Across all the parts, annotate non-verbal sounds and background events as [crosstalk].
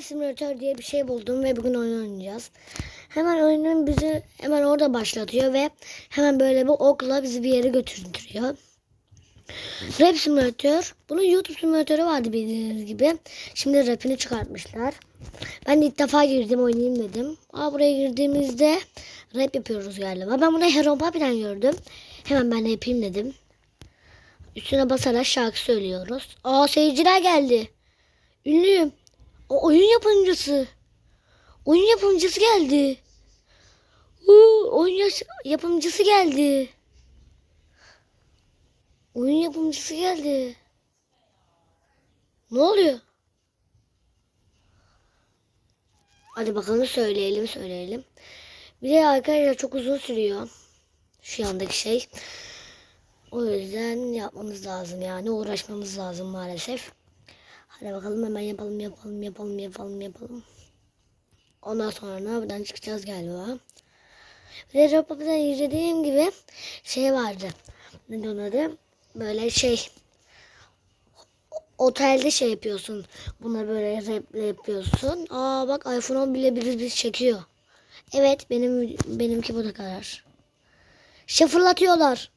Rap Simulator diye bir şey buldum ve bugün oyun oynayacağız. Hemen oyunun bizi hemen orada başlatıyor ve hemen böyle bir okla bizi bir yere götürtüyor. Rap Simulator. Bunun YouTube simülatörü vardı bildiğiniz gibi. Şimdi rapini çıkartmışlar. Ben de ilk defa girdim oynayayım dedim. Aa buraya girdiğimizde rap yapıyoruz galiba. Ben bunu Heron Papi'den gördüm. Hemen ben de yapayım dedim. Üstüne basarak şarkı söylüyoruz. Aa seyirciler geldi. Ünlüyüm. O oyun yapımcısı. Oyun yapımcısı geldi. Uuu, oyun yapımcısı geldi. Oyun yapımcısı geldi. Ne oluyor? Hadi bakalım söyleyelim söyleyelim. Bir de arkadaşlar çok uzun sürüyor. Şu yandaki şey. O yüzden yapmamız lazım yani uğraşmamız lazım maalesef. Hadi bakalım hemen yapalım yapalım yapalım yapalım yapalım. Ondan sonra buradan çıkacağız galiba. Ve Rapapa'da izlediğim gibi şey vardı. Ne adı? Böyle şey otelde şey yapıyorsun. Buna böyle raple yapıyorsun. Aa bak iPhone 10 bile bir biz çekiyor. Evet benim benimki bu da kadar. Şıfırlatıyorlar.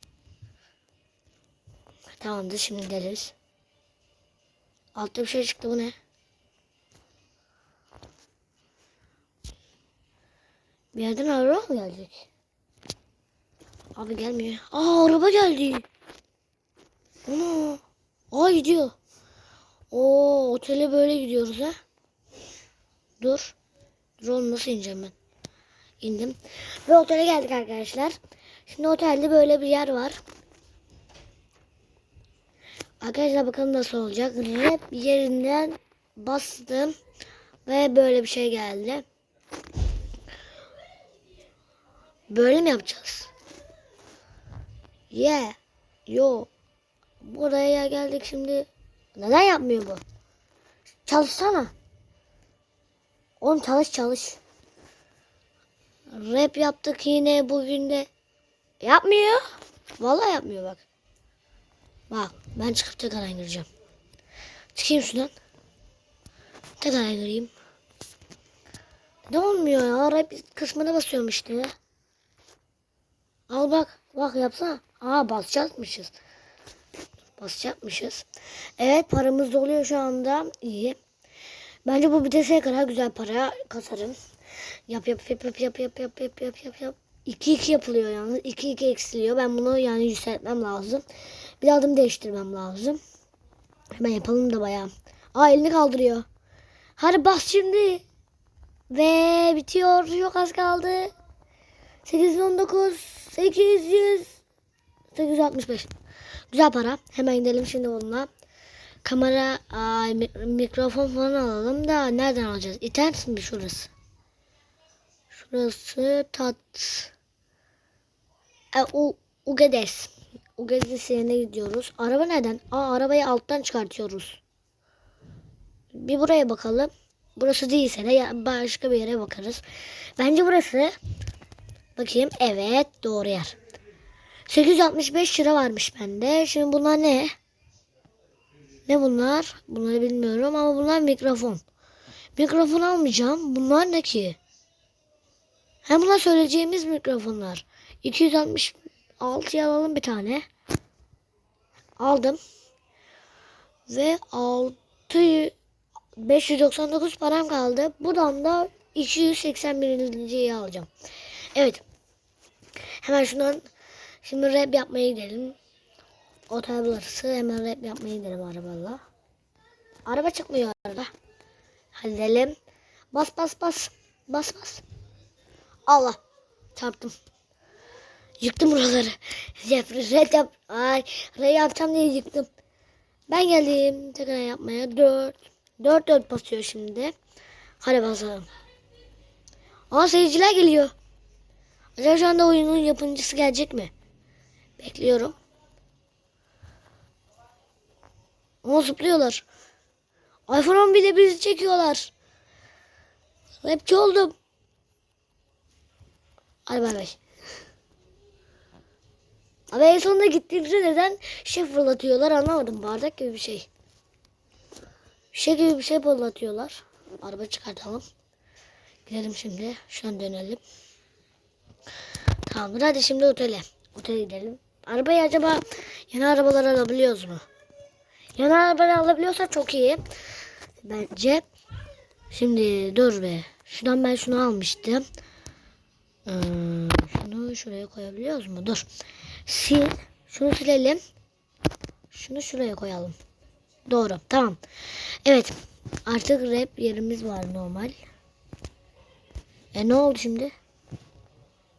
Tamamdır şimdi geliriz. Altta bir şey çıktı bu ne? Bir yerden araba mı gelecek? Abi gelmiyor. Aa araba geldi. Ana. Aa gidiyor. Oo otele böyle gidiyoruz ha. Dur. Dur oğlum nasıl ineceğim ben? İndim. Ve otele geldik arkadaşlar. Şimdi otelde böyle bir yer var. Arkadaşlar bakalım nasıl olacak. Rap yerinden bastım. Ve böyle bir şey geldi. Böyle mi yapacağız? Yeah. Yo. Buraya geldik şimdi. Neden yapmıyor bu? Çalışsana. Oğlum çalış çalış. Rap yaptık yine bugün de. Yapmıyor. Vallahi yapmıyor bak. Bak ben çıkıp tekrar gireceğim. Çıkayım şuradan. Tekrar gireyim. Ne olmuyor ya? Rap kısmına basıyorum işte. Al bak. Bak yapsana. Aa basacakmışız. Basacakmışız. Evet paramız doluyor şu anda. İyi. Bence bu biteseye kadar güzel para kasarım. Yap yap yap yap yap yap yap yap yap yap. 2 2 yapılıyor yalnız. 2 2 eksiliyor. Ben bunu yani yükseltmem lazım. Bir adım değiştirmem lazım. Hemen yapalım da bayağı. Aa elini kaldırıyor. Hadi bas şimdi. Ve bitiyor. Çok az kaldı. 819 800 865. Güzel para. Hemen gidelim şimdi onunla. Kamera, mi- mikrofon falan alalım da nereden alacağız? İnternet mi şurası? Şurası tat. E, U, Ugedes. Ugedes yerine gidiyoruz. Araba neden? Aa arabayı alttan çıkartıyoruz. Bir buraya bakalım. Burası değilse de başka bir yere bakarız. Bence burası. Bakayım. Evet doğru yer. 865 lira varmış bende. Şimdi bunlar ne? Ne bunlar? Bunları bilmiyorum ama bunlar mikrofon. Mikrofon almayacağım. Bunlar ne ki? Hem bunlar söyleyeceğimiz mikrofonlar. 266 alalım bir tane. Aldım. Ve 6 599 param kaldı. Buradan da 281.yi alacağım. Evet. Hemen şundan şimdi rap yapmaya gidelim. Otel burası. Hemen rap yapmaya gidelim arabayla. Araba çıkmıyor arada. Halledelim. Bas bas bas. Bas bas. Allah. Çarptım. Yıktım buraları. Jeffrey rap yap. Ay rap yapacağım diye yıktım. Ben geldim tekrar yapmaya. Dört. Dört dört basıyor şimdi. Hadi basalım. Aa seyirciler geliyor. Acaba şu anda oyunun yapımcısı gelecek mi? Bekliyorum. Ama zıplıyorlar. iPhone 11'de bizi çekiyorlar. Rapçi oldum. Hadi bay bay. Abi en sonunda gittiğimizde neden şey fırlatıyorlar anlamadım. Bardak gibi bir şey. Şey gibi bir şey fırlatıyorlar. araba çıkartalım. Gidelim şimdi. Şuradan dönelim. Tamamdır. Hadi şimdi otele. Otele gidelim. Arabayı acaba yeni arabalar alabiliyoruz mu? Yeni arabalar alabiliyorsa çok iyi. Bence. Şimdi dur be. Şuradan ben şunu almıştım. Ee, şunu şuraya koyabiliyoruz mu? Dur. Sil. Şunu silelim. Şunu şuraya koyalım. Doğru. Tamam. Evet. Artık rap yerimiz var normal. E ne oldu şimdi?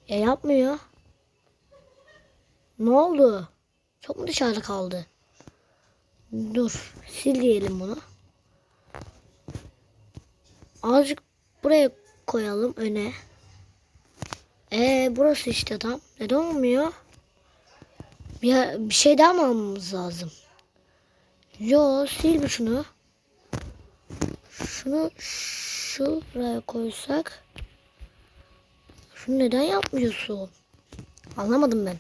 E yapmıyor. Ne oldu? Çok mu dışarıda kaldı? Dur. Sil diyelim bunu. Azıcık buraya koyalım öne. E burası işte tam. Neden olmuyor? Bir, bir şey daha mı almamız lazım? Yo sil bir şunu. Şunu şuraya koysak. Şunu neden yapmıyorsun? Anlamadım ben.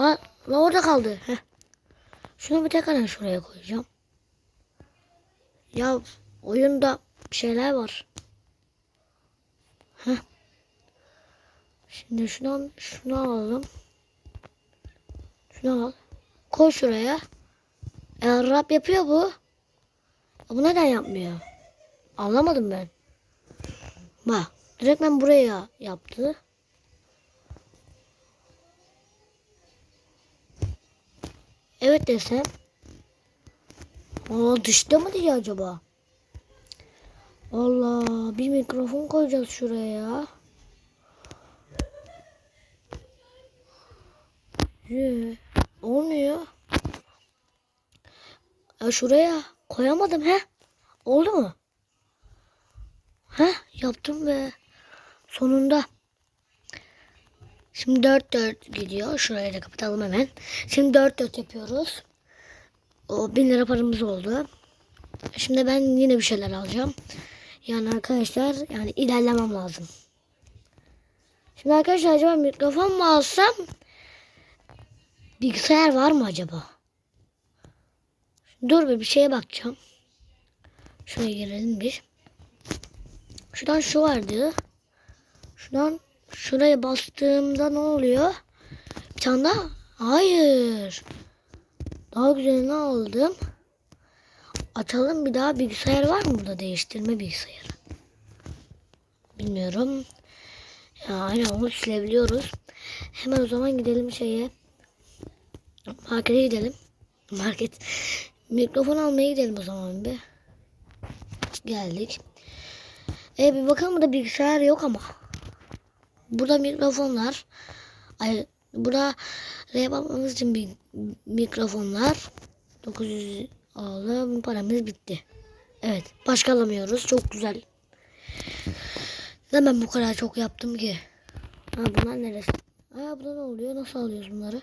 La, la orada kaldı. Heh. Şunu bir tekrar şuraya koyacağım. Ya oyunda bir şeyler var. Heh. Şimdi şunu şunu alalım. Al. Koy şuraya. E, rap yapıyor bu. Bu neden yapmıyor? Anlamadım ben. Bak. Direkt ben buraya yaptı. Evet desem. Aa dışta mı diye acaba? Allah bir mikrofon koyacağız şuraya ya. Olmuyor. Ya şuraya koyamadım he. Oldu mu? He yaptım ve sonunda. Şimdi 4 4 gidiyor. Şurayı da kapatalım hemen. Şimdi 4 4 yapıyoruz. O 1000 lira paramız oldu. Şimdi ben yine bir şeyler alacağım. Yani arkadaşlar yani ilerlemem lazım. Şimdi arkadaşlar acaba mikrofon mu alsam? Bilgisayar var mı acaba? Dur bir bir şeye bakacağım. Şuraya girelim bir. Şuradan şu vardı. Şuradan şuraya bastığımda ne oluyor? Bir tane daha. Hayır. Daha güzelini aldım. Açalım bir daha bilgisayar var mı burada değiştirme bilgisayarı? Bilmiyorum. Ya aynen onu silebiliyoruz. Hemen o zaman gidelim şeye. Markete gidelim. Market. Mikrofon almaya gidelim o zaman bir. Geldik. E bir bakalım burada bilgisayar yok ama. Burada mikrofonlar. Ay burada rap yapmamız için bir mikrofonlar. 900 alalım. Paramız bitti. Evet. Başka alamıyoruz. Çok güzel. Neden ben bu kadar çok yaptım ki? Ha bunlar neresi? Ha burada ne oluyor? Nasıl alıyoruz bunları?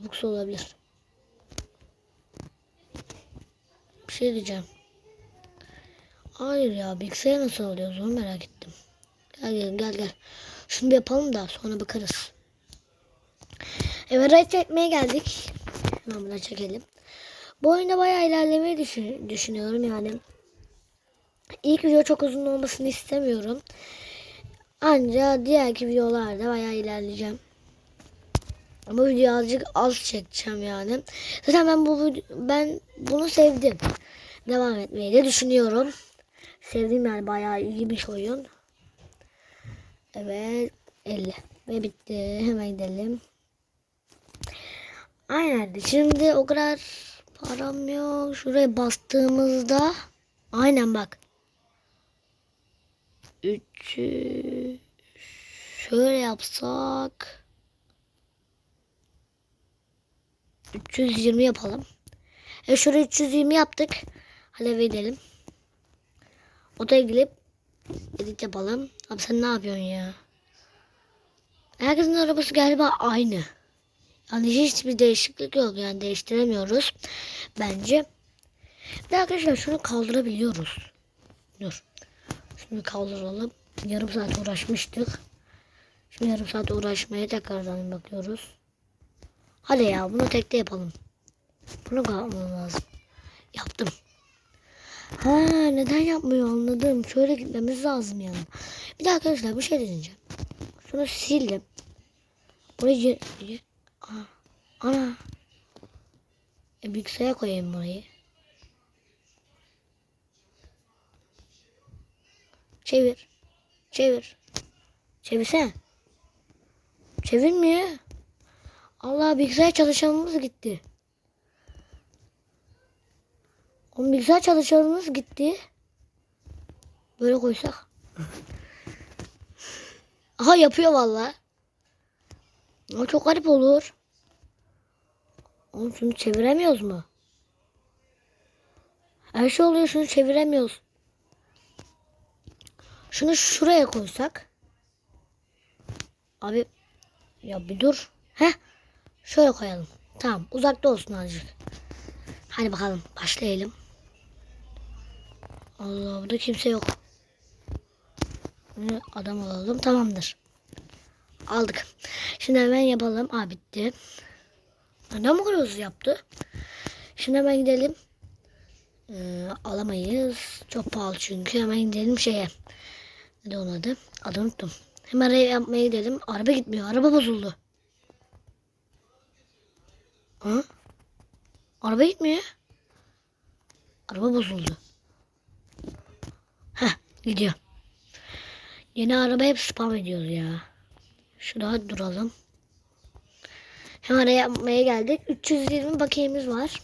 Buksu olabilir. Bir şey diyeceğim. Hayır ya bilgisayar nasıl alıyoruz onu merak ettim. Gel gel gel gel. Şunu bir yapalım da sonra bakarız. Evet raid çekmeye geldik. Hemen buradan çekelim. Bu oyunda bayağı ilerlemeyi düşün, düşünüyorum yani. İlk video çok uzun olmasını istemiyorum. Ancak diğerki videolarda bayağı ilerleyeceğim. Bu video azıcık az çekeceğim yani. Zaten ben bu ben bunu sevdim. Devam etmeyi de düşünüyorum. Sevdim yani bayağı iyi bir oyun. Evet 50 ve bitti. Hemen gidelim. Aynen. Şimdi o kadar param yok. Şuraya bastığımızda aynen bak. 3 şöyle yapsak 320 yapalım. E şuraya 320 yaptık. Hadi eve gidelim. Odaya gidip edit yapalım. Abi sen ne yapıyorsun ya? Herkesin arabası galiba aynı. Yani hiçbir değişiklik yok. Yani değiştiremiyoruz. Bence. De arkadaşlar şunu kaldırabiliyoruz. Dur. Şunu kaldıralım. Yarım saat uğraşmıştık. Şimdi yarım saat uğraşmaya tekrardan bakıyoruz. Hadi ya bunu tekte yapalım. Bunu kalmam lazım. Yaptım. Ha neden yapmıyor anladım. Şöyle gitmemiz lazım yani. Bir de arkadaşlar bir şey deneyeceğim. Şunu sildim. Burayı Aa, ana. E, bilgisayara koyayım burayı. Çevir. Çevir. Çevirsene. Çevirmiyor. Allah bilgisayar çalışanımız gitti. O bilgisayar çalışanımız gitti. Böyle koysak. [laughs] Aha yapıyor valla. Ama çok garip olur. Oğlum şunu çeviremiyoruz mu? Her şey oluyor şunu çeviremiyoruz. Şunu şuraya koysak. Abi ya bir dur. Heh. Şöyle koyalım. Tamam uzakta olsun azıcık. Hadi bakalım başlayalım. Allah burada kimse yok. Adam alalım tamamdır. Aldık. Şimdi hemen yapalım. Aa bitti. Kadar hızlı yaptı? Şimdi hemen gidelim. Ee, alamayız. Çok pahalı çünkü. Hemen gidelim şeye. Ne onun adı? Adını unuttum. Hemen araya yapmaya gidelim. Araba gitmiyor. Araba bozuldu. Ha? Araba gitmiyor. Araba bozuldu. Heh gidiyor. Yeni araba hep spam ediyoruz ya. Şurada duralım. Hemen araya yapmaya geldik. 320 bakiyemiz var.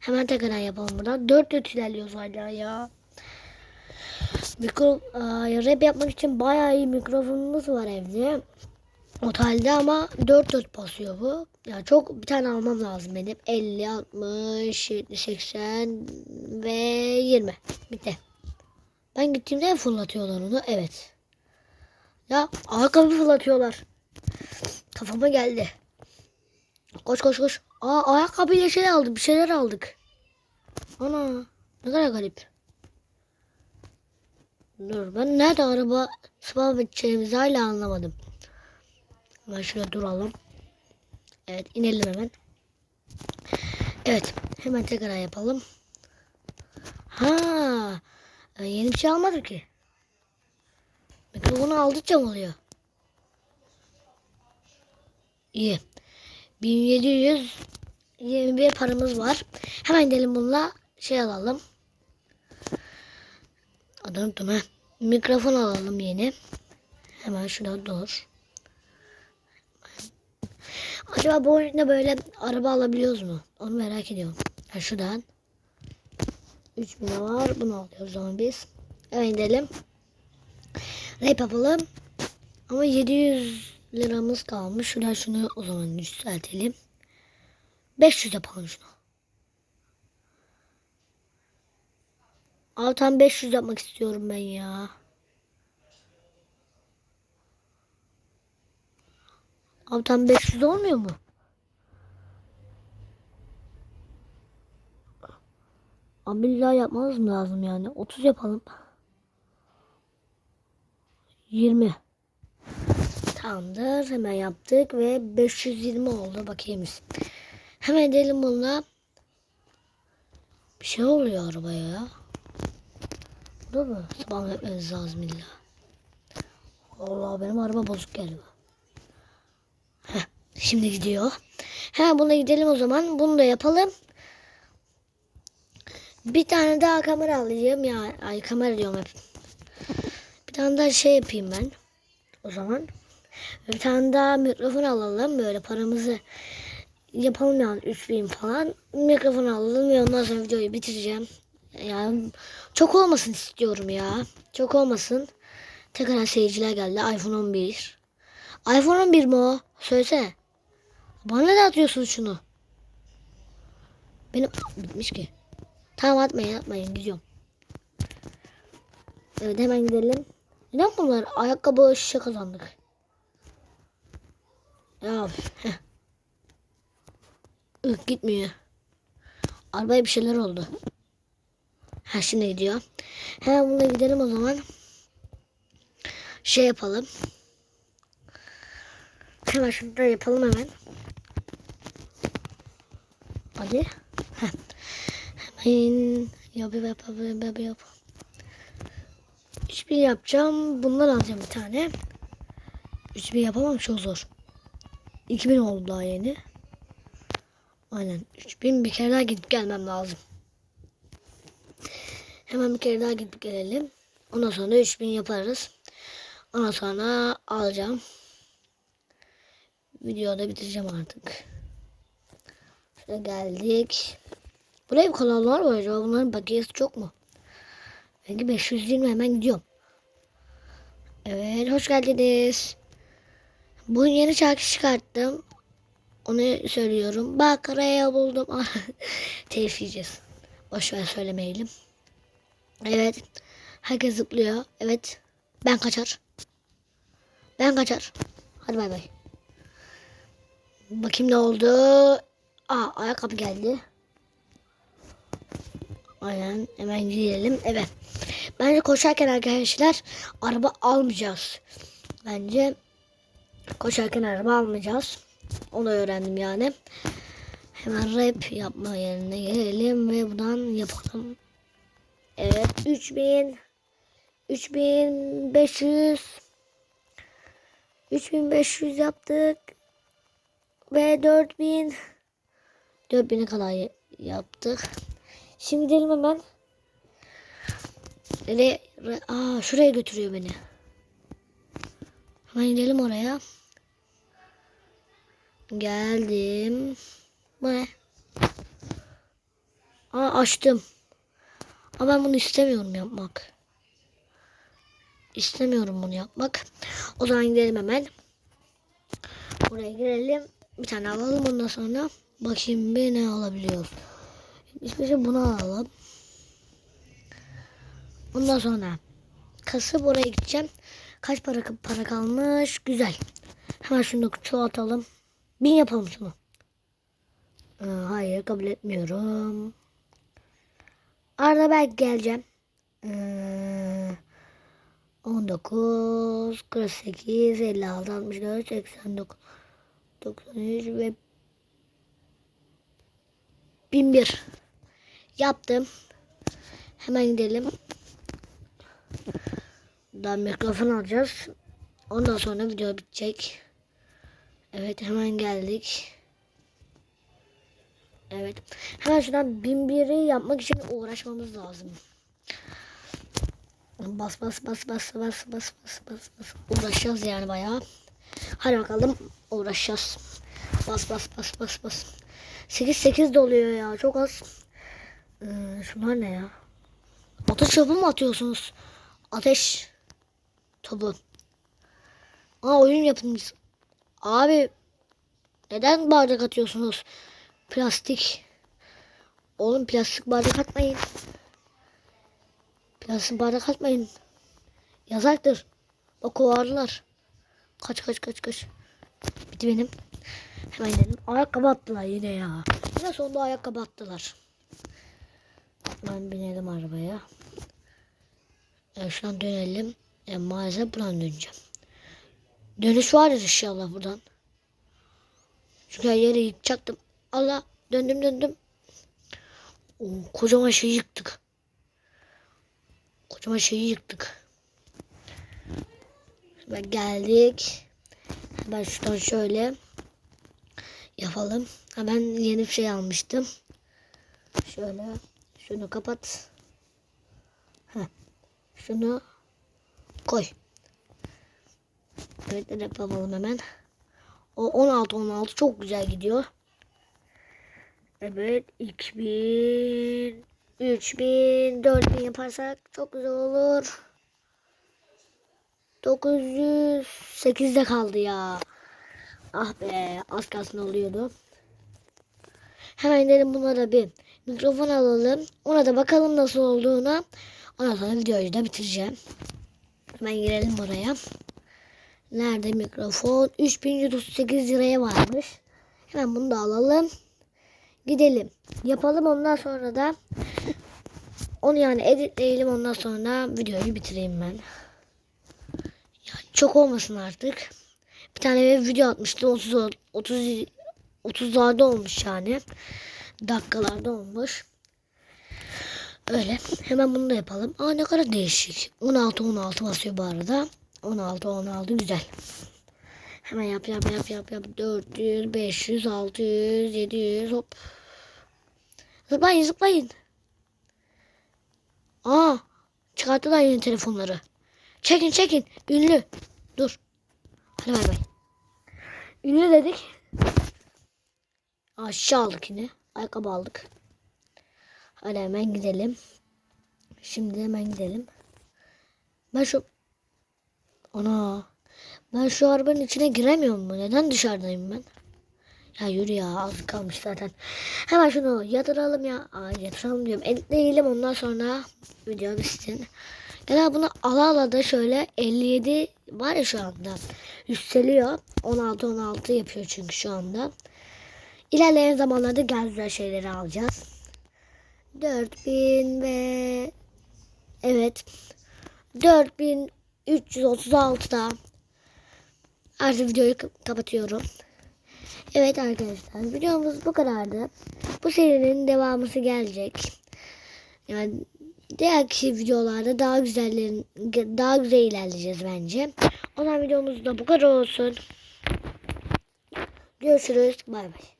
Hemen tekrar yapalım buradan. 4 4 ilerliyoruz hala ya. Mikro, Aa, rap yapmak için bayağı iyi mikrofonumuz var evde. Otelde ama 4 4 basıyor bu. Ya çok bir tane almam lazım benim. 50, 60, 70, 80 ve 20. Bitti. Ben gittiğimde fırlatıyorlar onu. Evet. Ya ayakkabı fırlatıyorlar. Kafama geldi. Koş koş koş. Aa ayakkabıyla şey aldık. Bir şeyler aldık. Ana ne kadar garip. Dur ben nerede araba spam edeceğimizi hala anlamadım. Ben şuraya duralım. Evet inelim hemen. Evet hemen tekrar yapalım. Ha e, yeni bir şey almadık ki. Mikrofonu aldıkça mı oluyor? İyi. 1721 paramız var. Hemen gidelim bununla şey alalım. Adını unuttum. Mikrofon alalım yeni. Hemen şurada dur. Acaba bu oyunda böyle araba alabiliyoruz mu? Onu merak ediyorum. Ha, şuradan. 3000 var. Bunu alıyoruz zaman biz. Hemen gidelim. Rap yapalım. Ama 700 liramız kalmış. Şuradan şunu o zaman yükseltelim. 500 yapalım şunu. Abi tam 500 yapmak istiyorum ben ya. Abi tam 500 olmuyor mu? Abi illa yapmamız mı lazım yani? 30 yapalım. 20. Tamamdır. Hemen yaptık ve 520 oldu. Bakayım. Hemen edelim bununla. Bir şey oluyor arabaya ya. Dur mu? Spam etmemiz lazım illa. Allah benim araba bozuk galiba. Şimdi gidiyor. Hemen buna gidelim o zaman. Bunu da yapalım. Bir tane daha kamera alacağım ya. Ay kamera diyorum hep. Bir tane daha şey yapayım ben. O zaman. Bir tane daha mikrofon alalım. Böyle paramızı yapalım yani 3000 falan. Mikrofon alalım ve ondan sonra videoyu bitireceğim. Yani çok olmasın istiyorum ya. Çok olmasın. Tekrar seyirciler geldi. iPhone 11. iPhone 11 mi o? Söylesene. Bana ne atıyorsun şunu? Benim bitmiş ki. Tamam atmayın atmayın gidiyorum. Evet hemen gidelim. Neden bunlar? Ayakkabı şişe kazandık. Ya. Ih, gitmiyor. Arabaya bir şeyler oldu. Ha şimdi gidiyor. Hemen buna gidelim o zaman. Şey yapalım. Hemen şurada yapalım hemen. Heh. Hemen Yap yap yap yap yap yap. 3000 yapacağım. Bundan alacağım bir tane. 3000 yapamam çok zor. 2000 oldu daha yeni. Aynen 3000 bir kere daha gidip gelmem lazım. Hemen bir kere daha gidip gelelim. Ondan sonra 3000 yaparız. Ondan sonra alacağım. Videoda bitireceğim artık. Geldik. Buraya bir kanallar var acaba bunların bakiyesi çok mu? Belki 520 hemen gidiyorum. Evet hoş geldiniz. Bugün yeni şarkı çıkarttım. Onu söylüyorum. Bak araya buldum. [laughs] Telif yiyeceğiz. Boşver söylemeyelim. Evet. Herkes zıplıyor. Evet. Ben kaçar. Ben kaçar. Hadi bay bay. Bakayım ne oldu. Aa ayakkabı geldi. Aynen hemen gidelim. Evet. Bence koşarken arkadaşlar araba almayacağız. Bence koşarken araba almayacağız. Onu öğrendim yani. Hemen rap yapma yerine gelelim ve buradan yapalım. Evet 3000 3500 3500 yaptık ve 4000 4000'e kadar yaptık. Şimdi gidelim hemen. Re, re, aa, şuraya götürüyor beni. Hemen gidelim oraya. Geldim. Bu ne? Aa açtım. Ama ben bunu istemiyorum yapmak. İstemiyorum bunu yapmak. O zaman gidelim hemen. Buraya girelim. Bir tane alalım ondan sonra. Bakayım bir ne alabiliyoruz. İlk önce bunu alalım. Ondan sonra kasıp oraya gideceğim. Kaç para para kalmış? Güzel. Hemen şunu çoğaltalım. Bin yapalım şunu. Ee, hayır kabul etmiyorum. Arada belki geleceğim. Ee, 19, 48, 56, 64, 89, 93 ve 1001 yaptım. Hemen gidelim. Daha mikrofon alacağız. Ondan sonra video bitecek. Evet hemen geldik. Evet. Hemen şuradan 1001'i yapmak için uğraşmamız lazım. Bas bas bas bas bas bas bas bas bas. Uğraşacağız yani bayağı. Hadi bakalım uğraşacağız. Bas bas bas bas bas. 8 8 doluyor ya çok az. Ee, şunlar ne ya? Ateş topu mu atıyorsunuz? Ateş topu. Aa oyun yapımcısı. Abi neden bardak atıyorsunuz? Plastik. Oğlum plastik bardak atmayın. Plastik bardak atmayın. Yazaktır. Bak kovarlar. Kaç kaç kaç kaç. Bitti benim. Hemen dedim. Ayakkabı attılar yine ya. Yine sonunda ayakkabı attılar. Ben binelim arabaya. E, şuradan dönelim. E, maalesef buradan döneceğim. Dönüş vardır inşallah buradan. Çünkü yeri yıkacaktım. Allah döndüm döndüm. Oo, kocaman şeyi yıktık. Kocaman şeyi yıktık. Ve geldik. Ben şuradan şöyle yapalım. Ha, ben yeni bir şey almıştım. Şöyle şunu kapat. Heh. Şunu koy. Evet yapalım hemen. O 16 16 çok güzel gidiyor. Evet 2000 3000 4000 yaparsak çok güzel olur. 908'de kaldı ya. Ah be az kalsın oluyordu. Hemen gidelim buna da bir mikrofon alalım. Ona da bakalım nasıl olduğuna. Ondan sonra videoyu da bitireceğim. Hemen girelim oraya. Nerede mikrofon? 3138 liraya varmış. Hemen bunu da alalım. Gidelim. Yapalım ondan sonra da onu yani editleyelim ondan sonra videoyu bitireyim ben. Ya çok olmasın artık. Bir tane bir video atmıştım. 30 30 30'larda olmuş yani. Dakikalarda olmuş. Öyle. Hemen bunu da yapalım. Aa ne kadar değişik. 16 16 basıyor bu arada. 16 16 güzel. Hemen yap yap yap yap yap. 400, 500, 600, 700 hop. Zıplayın zıplayın. Aa çıkarttılar yeni telefonları. Çekin çekin. Ünlü. Dur. Hadi bay bay. Ünlü dedik. Aşağı aldık yine. Ayakkabı aldık. Hadi hemen gidelim. Şimdi hemen gidelim. Ben şu... Ana. Ben şu arabanın içine giremiyorum mu? Neden dışarıdayım ben? Ya yürü ya az kalmış zaten. Hemen şunu yatıralım ya. Aa, yatıralım diyorum. Editleyelim ondan sonra video bitsin. Ya bunu ala ala da şöyle 57 var ya şu anda. Yükseliyor. 16 16 yapıyor çünkü şu anda. İlerleyen zamanlarda güzel şeyleri alacağız. 4000 ve evet 4336'da artık videoyu kap- kapatıyorum. Evet arkadaşlar videomuz bu kadardı. Bu serinin devamısı gelecek. Yani diğerki videolarda daha güzellerin daha güzel ilerleyeceğiz bence. O zaman videomuz da bu kadar olsun. Görüşürüz. Bay bay.